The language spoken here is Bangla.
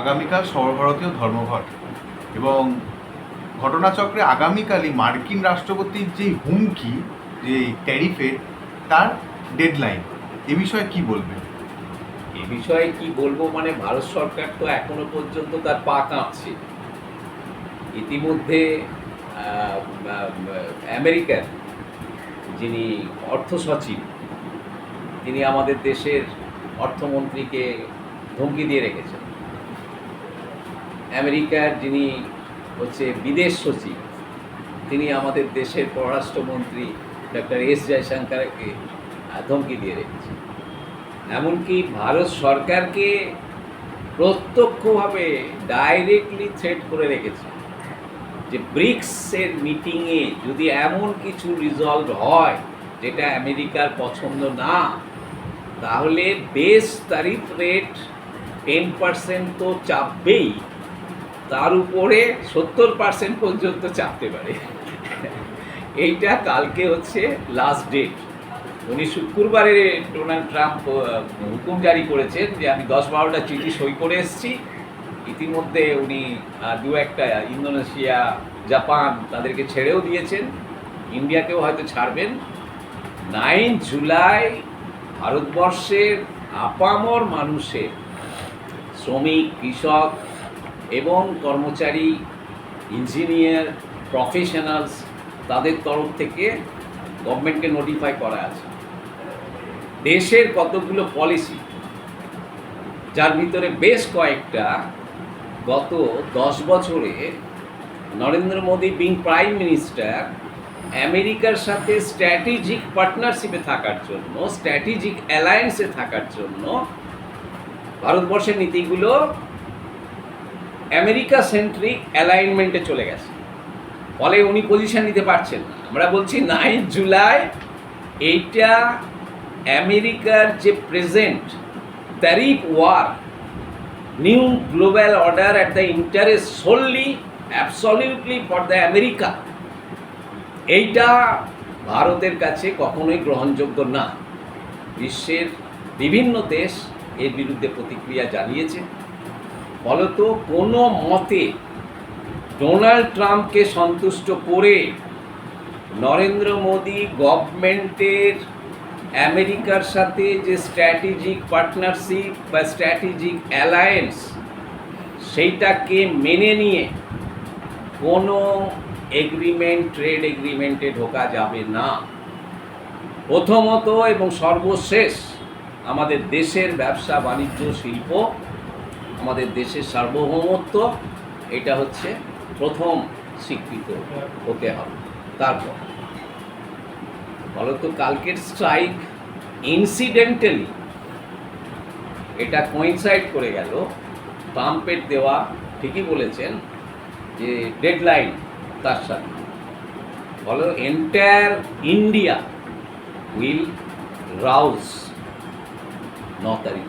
আগামীকাল সর্বভারতীয় ধর্মঘট এবং ঘটনাচক্রে আগামীকালই মার্কিন রাষ্ট্রপতির যে হুমকি, যে ট্যারিফের তার ডেডলাইন। এ বিষয়ে কি বলবেন? এ বিষয়ে কি বলব? মানে ভারত সরকার তো এখনও পর্যন্ত তার পা কাঁপছে। ইতিমধ্যে আমেরিকার যিনি অর্থ সচিব, তিনি আমাদের দেশের অর্থমন্ত্রীকে ধমকি দিয়ে রেখেছেন। আমেরিকার যিনি হচ্ছে বিদেশ সচিব, তিনি আমাদের দেশের পররাষ্ট্রমন্ত্রী ডক্টর এস জয়শঙ্করকে ধমকি দিয়ে রেখেছেন। এমনকি ভারত সরকারকে প্রত্যক্ষভাবে ডাইরেক্টলি থ্রেট করে রেখেছে যে ব্রিক্সের মিটিংয়ে যদি এমন কিছু রিজলভ হয় যেটা আমেরিকার পছন্দ না, তাহলে বেশ তারিফ রেট টেন পার্সেন্ট তো চাপবেই। তার উপরে সত্তর পার্সেন্ট পর্যন্ত চাপতে পারে। এইটা কালকে হচ্ছে লাস্ট ডেট উনি শুক্রবারে ডোনাল্ড ট্রাম্প হুকুম জারি করেছেন যে আমি দশ বারোটা চিঠি সই করে এসেছি। ইতিমধ্যে উনি দু একটা ইন্দোনেশিয়া, জাপান তাদেরকে ছেড়েও দিয়েছেন। ইন্ডিয়াকেও হয়তো ছাড়বেন। নাইন জুলাই ভারতবর্ষের আপামর মানুষের, শ্রমিক, কৃষক এবং কর্মচারী ইঞ্জিনিয়ার প্রফেশনালস তাদের তরফ থেকে গভর্নমেন্টকে নোটিফাই করা আছে। দেশের কতগুলো পলিসি যার ভিতরে বেশ কয়েকটা গত দশ বছরে Narendra Modi being prime minister আমেরিকার সাথে স্ট্র্যাটেজিক পার্টনারশিপে থাকার জন্য স্ট্র্যাটেজিক অ্যালায়েন্সে থাকার জন্য ভারতবর্ষের নীতিগুলো আমেরিকা সেন্ট্রিক অ্যালাইনমেন্টে চলে গেছে। ফলে উনি পজিশন নিতে পারছেন আমরা বলছি নাইন জুলাই, এইটা আমেরিকার যে present tariff war. New global order at the interest solely absolutely for the America এইটা ভারতের কাছে কখনোই গ্রহণযোগ্য না। বিশ্বের বিভিন্ন দেশ এর বিরুদ্ধে প্রতিক্রিয়া জানিয়েছে। ফলত কোনো মতে ডোনাল্ড ট্রাম্পকে সন্তুষ্ট করে নরেন্দ্র মোদী গভর্নমেন্টের আমেরিকার সাথে যে স্ট্র্যাটেজিক পার্টনারশিপ বা স্ট্র্যাটেজিক অ্যালায়েন্স সেইটাকে মেনে নিয়ে কোনো এগ্রিমেন্ট, ট্রেড এগ্রিমেন্টে ঢোকা যাবে না। প্রথমত এবং সর্বশেষ আমাদের দেশের ব্যবসা, বাণিজ্য, শিল্প আমাদের দেশের সার্বভৌমত্ব, এটা হচ্ছে প্রথম স্বীকৃত। হতে হবে তারপর, বলতো কালকের স্ট্রাইক ইনসিডেন্টালি এটা কোইনসাইড করে গেল। ট্রাম্পের দেওয়া ঠিকই বলেছেন যে ডেডলাইন তার সাথে। বলো এন্টায়ার ইন্ডিয়া উইল রাউজ ন তারিখ।